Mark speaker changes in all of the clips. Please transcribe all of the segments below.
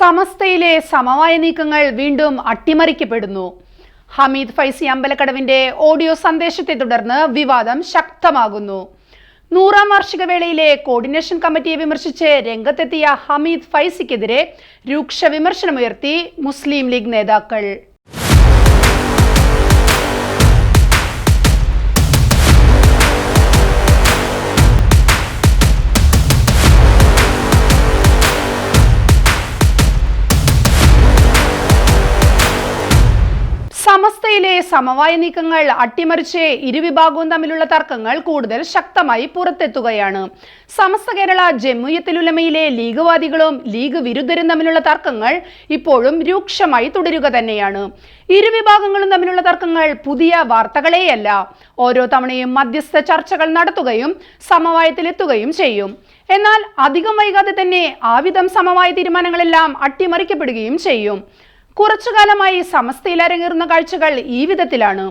Speaker 1: സമസ്തയിലെ സമവായ നീക്കങ്ങൾ വീണ്ടും അട്ടിമറിക്കപ്പെടുന്നു. ഹമീദ് ഫൈസി അമ്പലക്കടവിന്റെ ഓഡിയോ സന്ദേശത്തെ തുടർന്ന് വിവാദം ശക്തമാകുന്നു. നൂറാം വാർഷിക വേളയിലെ കോർഡിനേഷൻ കമ്മിറ്റിയെ വിമർശിച്ച് രംഗത്തെത്തിയ ഹമീദ് ഫൈസിക്കെതിരെ രൂക്ഷ വിമർശനമുയർത്തി മുസ്ലിം ലീഗ് നേതാക്കൾ. സമസ്തയിലെ സമവായ നീക്കങ്ങൾ അട്ടിമറിച്ച് ഇരുവിഭാഗവും തമ്മിലുള്ള തർക്കങ്ങൾ കൂടുതൽ ശക്തമായി പുറത്തെത്തുകയാണ്. സമസ്ത കേരള ജമ്മുയത്തിലുലമയിലെ ലീഗുവാദികളും ലീഗ് വിരുദ്ധരും തമ്മിലുള്ള തർക്കങ്ങൾ ഇപ്പോഴും രൂക്ഷമായി തുടരുക തന്നെയാണ്. ഇരുവിഭാഗങ്ങളും തമ്മിലുള്ള തർക്കങ്ങൾ പുതിയ വാർത്തകളെയല്ല. ഓരോ തവണയും മധ്യസ്ഥ ചർച്ചകൾ നടത്തുകയും സമവായത്തിലെത്തുകയും ചെയ്യും. എന്നാൽ അധികം വൈകാതെ തന്നെ ആവിധം സമവായ തീരുമാനങ്ങളെല്ലാം അട്ടിമറിക്കപ്പെടുകയും ചെയ്യും. കുറച്ചു കാലമായി സമസ്തയിൽ അരങ്ങേറുന്ന കാഴ്ചകൾ ഈ വിധത്തിലാണ്.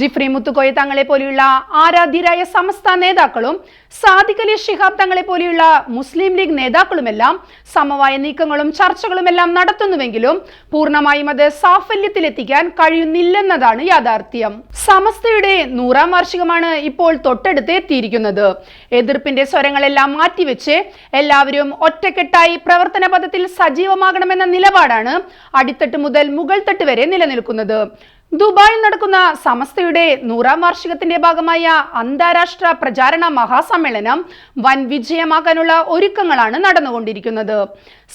Speaker 1: ജിഫ്രി മുത്തുക്കോയ തങ്ങളെ പോലെയുള്ള ആരാധ്യരായ സമസ്ത നേതാക്കളും സാദിഖ് അലി ഷിഹാബ് തങ്ങളെ പോലെയുള്ള മുസ്ലിം ലീഗ് നേതാക്കളുമെല്ലാം സമവായ നീക്കങ്ങളും ചർച്ചകളും എല്ലാം നടത്തുന്നുവെങ്കിലും പൂർണമായും അത് സാഫല്യത്തിലെത്തിക്കാൻ കഴിയുന്നില്ലെന്നതാണ് യാഥാർത്ഥ്യം. സമസ്തയുടെ നൂറാം വാർഷികമാണ് ഇപ്പോൾ തൊട്ടടുത്ത് എത്തിയിരിക്കുന്നത് എതിർപ്പിന്റെ സ്വരങ്ങളെല്ലാം മാറ്റിവെച്ച് എല്ലാവരും ഒറ്റക്കെട്ടായി പ്രവർത്തന പദത്തിൽ സജീവമാകണമെന്ന നിലപാടാണ് അടിത്തട്ട് മുതൽ മുകൾ തട്ട് വരെ നിലനിൽക്കുന്നത്. ദുബായിൽ നടക്കുന്ന സമസ്തയുടെ നൂറാം വാർഷികത്തിന്റെ ഭാഗമായ അന്താരാഷ്ട്ര പ്രചാരണ മഹാസമ്മേളനം വൻ വിജയമാക്കാനുള്ള ഒരുക്കങ്ങളാണ് നടന്നുകൊണ്ടിരിക്കുന്നത്.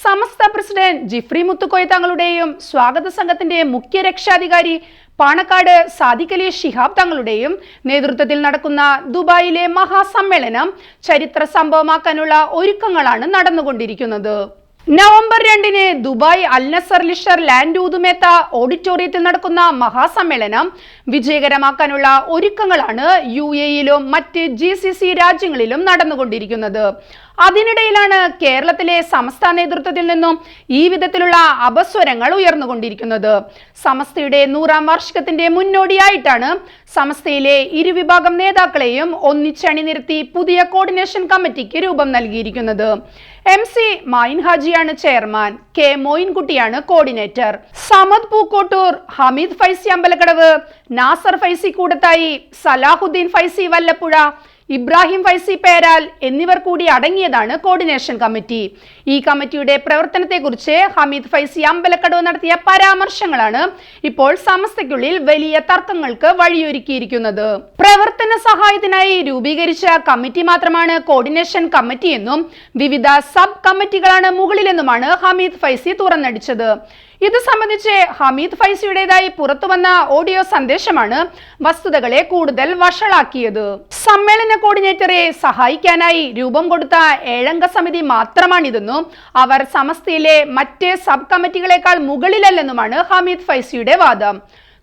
Speaker 1: സമസ്ത പ്രസിഡന്റ് ജിഫ്രി മുത്തുക്കോയ തങ്ങളുടെയും സ്വാഗത സംഘത്തിന്റെ മുഖ്യ രക്ഷാധികാരി പാണക്കാട് സാദിഖലി ഷിഹാബ് തങ്ങളുടെയും നേതൃത്വത്തിൽ നടക്കുന്ന ദുബായിലെ മഹാസമ്മേളനം ചരിത്ര സംഭവമാക്കാനുള്ള ഒരുക്കങ്ങളാണ് നടന്നുകൊണ്ടിരിക്കുന്നത്. നവംബർ രണ്ടിന് ദുബായ് അൽനസർ ലിഷർ ലാൻഡ് ഊതുമേത്ത ഓഡിറ്റോറിയത്തിൽ നടക്കുന്ന മഹാസമ്മേളനം വിജയകരമാക്കാനുള്ള ഒരുക്കങ്ങളാണ് യു എയിലും മറ്റ് ജി സി സി രാജ്യങ്ങളിലും നടന്നുകൊണ്ടിരിക്കുന്നത്. അതിനിടയിലാണ് കേരളത്തിലെ സമസ്ത നേതൃത്വത്തിൽ നിന്നും ഈ വിധത്തിലുള്ള അപസ്വരങ്ങൾ ഉയർന്നുകൊണ്ടിരിക്കുന്നത്. സമസ്തയുടെ നൂറാം വാർഷികത്തിന്റെ മുന്നോടിയായിട്ടാണ് സമസ്തയിലെ ഇരുവിഭാഗം നേതാക്കളെയും ഒന്നിച്ചണിനിരത്തി പുതിയ കോർഡിനേഷൻ കമ്മിറ്റിക്ക് രൂപം നൽകിയിരിക്കുന്നത്. എം സി മൈൻ ഹാജിയാണ് ചെയർമാൻ കെ മോയിൻകുട്ടിയാണ് കോർഡിനേറ്റർ. സമദ് പൂക്കോട്ടൂർ ഹമീദ് ഫൈസി അമ്പലക്കടവ് നാസർ ഫൈസി കൂടത്തായി സലാഹുദ്ദീൻ ഫൈസി വല്ലപ്പുഴ ഇബ്രാഹിം ഫൈസി പേരാൽ എന്നിവർ കൂടി അടങ്ങിയതാണ് കോർഡിനേഷൻ കമ്മിറ്റി. ഈ കമ്മിറ്റിയുടെ പ്രവർത്തനത്തെക്കുറിച്ച് ഹമീദ് ഫൈസി അമ്പലക്കടവ് നടത്തിയ പരാമർശങ്ങളാണ് ഇപ്പോൾ സമസ്തയ്ക്കുള്ളിൽ വലിയ തർക്കങ്ങൾക്ക് വഴിയൊരുക്കിയിരിക്കുന്നത്. പ്രവർത്തന സഹായത്തിനായി രൂപീകരിച്ച കമ്മിറ്റി മാത്രമാണ് കോർഡിനേഷൻ കമ്മിറ്റി എന്നും വിവിധ സബ് കമ്മിറ്റികളാണ് മുകളിലെന്നുമാണ് ഹമീദ് ഫൈസി തുറന്നടിച്ചത്. ഇത് സംബന്ധിച്ച് ഹമീദ് ഫൈസിയുടേതായി പുറത്തുവന്ന ഓഡിയോ സന്ദേശമാണ് വസ്തുതകളെ കൂടുതൽ വഷളാക്കിയത്. സമ്മേളന കോർഡിനേറ്ററെ സഹായിക്കാനായി രൂപം കൊടുത്ത ഏഴംഗ സമിതി മാത്രമാണിതെന്നും അവർ സമസ്തയിലെ മറ്റ് സബ് കമ്മിറ്റികളെക്കാൾ മുകളിലല്ലെന്നുമാണ് ഹമീദ് ഫൈസിയുടെ വാദം.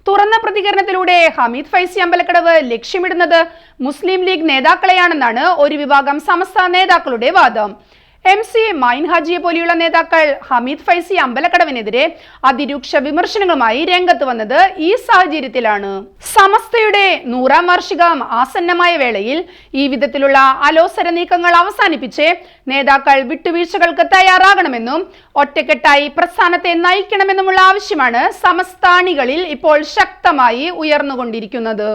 Speaker 1: തുറന്ന പ്രതികരണത്തിലൂടെ ഹമീദ് ഫൈസി അമ്പലക്കടവ് ലക്ഷ്യമിടുന്നത് മുസ്ലിം ലീഗ് നേതാക്കളെയാണെന്നാണ് ഒരു വിഭാഗം സമസ്ത നേതാക്കളുടെ വാദം. എം സി മൈൻ ഹാജിയെ പോലെയുള്ള നേതാക്കൾ ഹമീദ് ഫൈസി അമ്പലക്കടവിനെതിരെ അതിരൂക്ഷ വിമർശനങ്ങളുമായി രംഗത്ത് വന്നത് ഈ സാഹചര്യത്തിലാണ്. സമസ്തയുടെ നൂറാം വാർഷികം ആസന്നമായ വേളയിൽ ഈ വിധത്തിലുള്ള അലോസര നീക്കങ്ങൾ അവസാനിപ്പിച്ച് നേതാക്കൾ വിട്ടുവീഴ്ചകൾക്ക് തയ്യാറാകണമെന്നും ഒറ്റക്കെട്ടായി പ്രസ്ഥാനത്തെ നയിക്കണമെന്നുമുള്ള ആവശ്യമാണ് സമസ്താണികളിൽ ഇപ്പോൾ ശക്തമായി ഉയർന്നുകൊണ്ടിരിക്കുന്നത്.